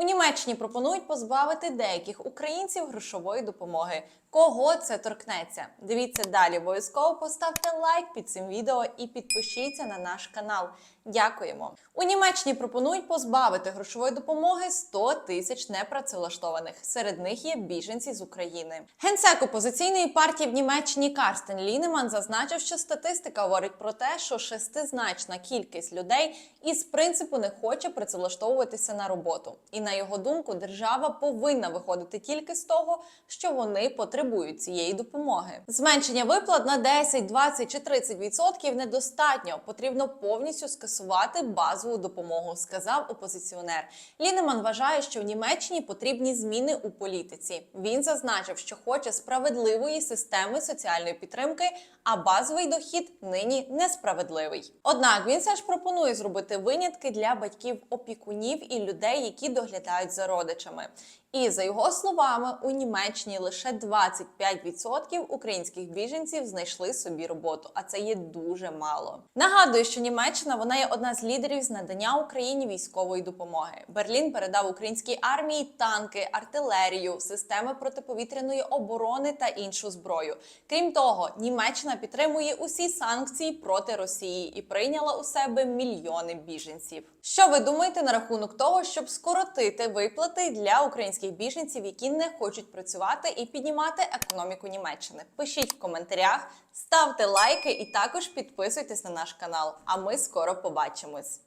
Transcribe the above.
У Німеччині пропонують позбавити деяких українців грошової допомоги. Кого це торкнеться? Дивіться далі. Обов'язково поставте лайк під цим відео і підпишіться на наш канал. Дякуємо. У Німеччині пропонують позбавити грошової допомоги 100 тисяч непрацевлаштованих. Серед них є біженці з України. Генсек опозиційної партії в Німеччині Карстен Лінеман зазначив, що статистика говорить про те, що шестизначна кількість людей із принципу не хоче працевлаштовуватися на роботу. І на його думку, держава повинна виходити тільки з того, що вони потребують цієї допомоги. Зменшення виплат на 10, 20 чи 30 відсотків недостатньо. Потрібно повністю скасувати базову допомогу, сказав опозиціонер. Лінеман вважає, що в Німеччині потрібні зміни у політиці. Він зазначив, що хоче справедливої системи соціальної підтримки, а базовий дохід нині несправедливий. Однак він все ж пропонує зробити винятки для батьків опікунів і людей, які доглядають за родичами. І за його словами, у Німеччині лише 25% українських біженців знайшли собі роботу, а це є дуже мало. Нагадую, що Німеччина вона є одна з лідерів з надання Україні військової допомоги. Берлін передав українській армії танки, артилерію, системи протиповітряної оборони та іншу зброю. Крім того, Німеччина підтримує усі санкції проти Росії і прийняла у себе мільйони біженців. Що ви думаєте на рахунок того, щоб скоротити виплати для українських біженців, які не хочуть працювати і піднімати економіку Німеччини? Пишіть в коментарях, ставте лайки і також підписуйтесь на наш канал. А ми скоро побачимось.